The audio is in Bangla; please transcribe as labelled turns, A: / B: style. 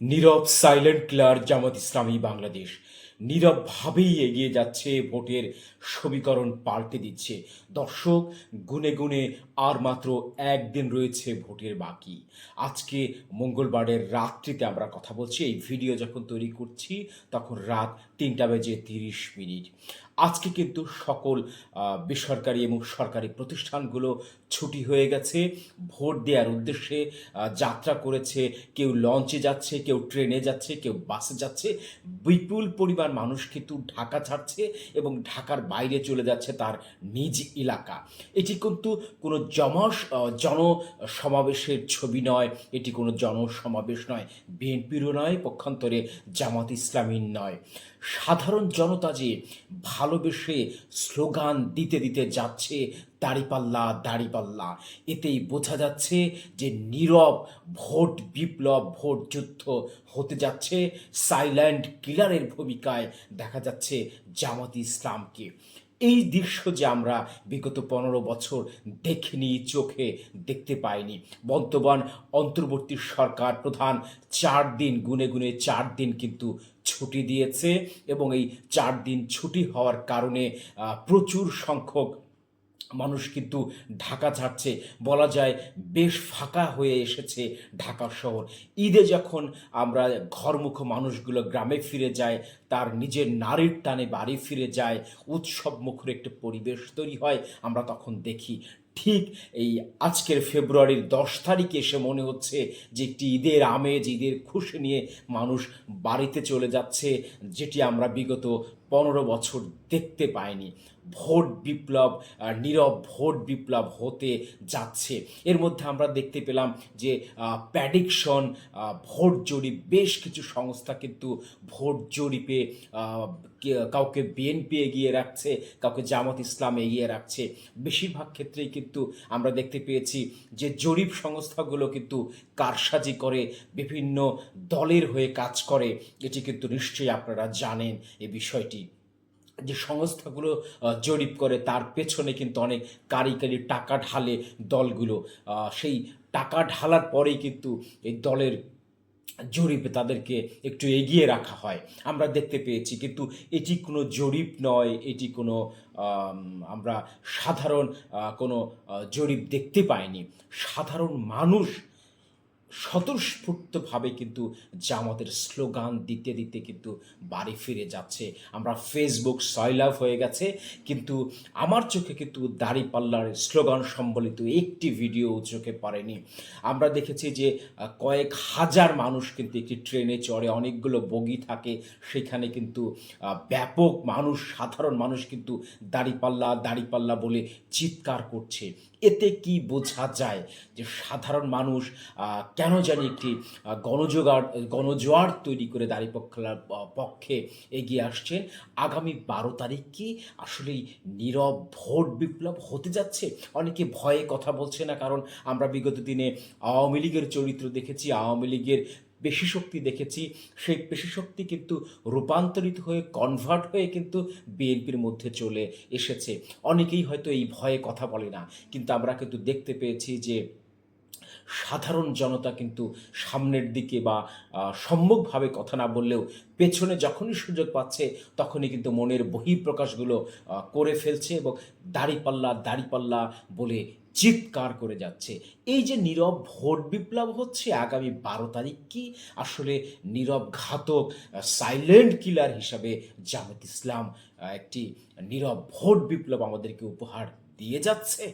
A: নীরব সাইলেন্ট কিলার জামাত ইসলামী বাংলাদেশ। নীরবভাবেই এগিয়ে যাচ্ছে, ভোটের সমীকরণ পাল্টে দিচ্ছে। দর্শক, গুনে গুনে আর মাত্র একদিন রয়েছে ভোটের বাকি। আজকে মঙ্গলবারের রাত্রিতে আমরা কথা বলছি। এই ভিডিও যখন তৈরি করছি, তখন রাত তিনটা বেজে তিরিশ মিনিট। আজকে কিন্তু সকল বেসরকারি এবং সরকারি প্রতিষ্ঠানগুলো ছুটি হয়ে গেছে। ভোট দেওয়ার উদ্দেশ্যে যাত্রা করেছে, কেউ লঞ্চে যাচ্ছে, কেউ ট্রেনে যাচ্ছে, কেউ বাসে যাচ্ছে। বিপুল পরিমাণ মানুষ কিন্তু ঢাকা ছাড়ছে এবং ঢাকার বাইরে চলে যাচ্ছে তার নিজ এলাকা। এটি কিন্তু কোনো জমাস জনসমাবেশের ছবি নয়, এটি কোনো জনসমাবেশ নয়, বিএনপিরও নয়, পক্ষান্তরে জামাত ইসলামীর নয়। সাধারণ জনতা যে ভালোবেসে স্লোগান দিতে দিতে যাচ্ছে দাড়িপাল্লা দাড়িপাল্লা। এতেই বোঝা যাচ্ছে যে নীরব ভোট বিপ্লব, ভোট যুদ্ধ হতে যাচ্ছে। সাইল্যান্ড কিলারের ভূমিকায় দেখা যাচ্ছে জামাত ইসলামকে। এই দৃশ্য যে আমরা বিগত পনেরো বছর দেখিনি, চোখে দেখতে পাইনি। বর্তমান অন্তর্বর্তী সরকার প্রধান চার দিন, গুনে গুনে চার দিন কিন্তু ছুটি দিয়েছে এবং এই চার দিন ছুটি হওয়ার কারণে প্রচুর সংখ্যক মানুষ কিন্তু ঢাকা ছাড়ছে। বলা যায় বেশ ফাঁকা হয়ে এসেছে ঢাকা শহর। ঈদে যখন আমরা ঘরমুখ মানুষগুলো গ্রামে ফিরে যায় তার নিজের নারীর টানে বাড়ি ফিরে যায় উৎসব মুখর একটি পরিবেশ তৈরি হয়, আমরা তখন দেখি ঠিক এই আজকের ফেব্রুয়ারির দশ তারিখে এসে মনে হচ্ছে যে একটি ঈদের আমেজ, ঈদের খুশি নিয়ে মানুষ বাড়িতে চলে যাচ্ছে, যেটি আমরা বিগত পনেরো বছর দেখতে পাইনি ভোট বিপ্লব নীরব ভোট বিপ্লব হতে যাচ্ছে। এর মধ্যে আমরা দেখতে পেলাম যে প্যাডিকশন ভোট জরিপ, বেশ কিছু সংস্থা কিন্তু ভোট জরিপে কাউকে বিএনপি এগিয়ে রাখছে, কাউকে জামাত ইসলাম এগিয়ে রাখছে। বেশিরভাগ ক্ষেত্রেই কিন্তু আমরা দেখতে পেয়েছি যে, জরিপ সংস্থাগুলো কিন্তু কারসাজি করে, বিভিন্ন দলের হয়ে কাজ করে। এটি কিন্তু নিশ্চয়ই আপনারা জানেন এ বিষয়টি। যে সংস্থাগুলো জরিপ করে তার পেছনে কিন্তু অনেক কারি কারি টাকা ঢালে দলগুলো। সেই টাকা ঢালার পরেই কিন্তু এই দলের জরিপে তাদেরকে একটু এগিয়ে রাখা হয়। আমরা দেখতে পেয়েছি কিন্তু এটি কোনো জরিপ নয়, এটি কোনো আমরা সাধারণ কোনো জরিপ দেখতে পাইনি। সাধারণ মানুষ স্বতঃস্ফূর্তভাবে কিন্তু জামাতের স্লোগান দিতে দিতে কিন্তু বাড়ি ফিরে যাচ্ছে। আমরা ফেসবুক সয়লাভ হয়ে গেছে। কিন্তু আমার চোখে কিন্তু দাড়িপাল্লার স্লোগান সম্বলিত একটি ভিডিও চোখে পড়েনি। আমরা দেখেছি যে কয়েক হাজার মানুষ কিন্তু একটি ট্রেনে চড়ে, অনেকগুলো বগি থাকে। সেখানে কিন্তু ব্যাপক মানুষ, সাধারণ মানুষ কিন্তু দাড়িপাল্লা দাড়িপাল্লা বলে চিৎকার করছে। এতে কি বোঝা যায় যে সাধারণ মানুষ কেন জানি একটি গণজোগাড়, গণজোয়ার তৈরি করে দাঁড়িপক্ষলার পক্ষে এগিয়ে আসছে। আগামী বারো তারিখ কি আসলেই নীরব, ভোট বিপ্লব হতে যাচ্ছে? অনেকে ভয়ে কথা বলছে না, কারণ আমরা বিগত দিনে আওয়ামী লীগের চরিত্র দেখেছি, আওয়ামী লীগের পেশি শক্তি দেখেছি। সেই পেশি শক্তি কিন্তু রূপান্তরিত হয়ে কনভার্ট হয়ে কিন্তু বিএনপির মধ্যে চলে এসেছে। অনেকেই হয়তো এই ভয়ে কথা বলে না, কিন্তু আমরা কিন্তু দেখতে পেয়েছি যে সাধারণ জনতা কিন্তু সামনের দিকে বা সম্মুখভাবে কথা না বললেও পেছনে যখনই সুযোগ পাচ্ছে তখনই কিন্তু মনের বহিঃপ্রকাশগুলো করে ফেলছে এবং দাড়িপাল্লা দাড়িপাল্লা বলে চিৎকার করে যাচ্ছে। এই যে নীরব ভোট বিপ্লব হচ্ছে আগামী বারো তারিখ কি? আসলে নীরব ঘাতক সাইলেন্ট কিলার হিসাবে জামাত ইসলাম একটি নীরব ভোট বিপ্লব আমাদেরকে উপহার দিয়ে যাচ্ছে।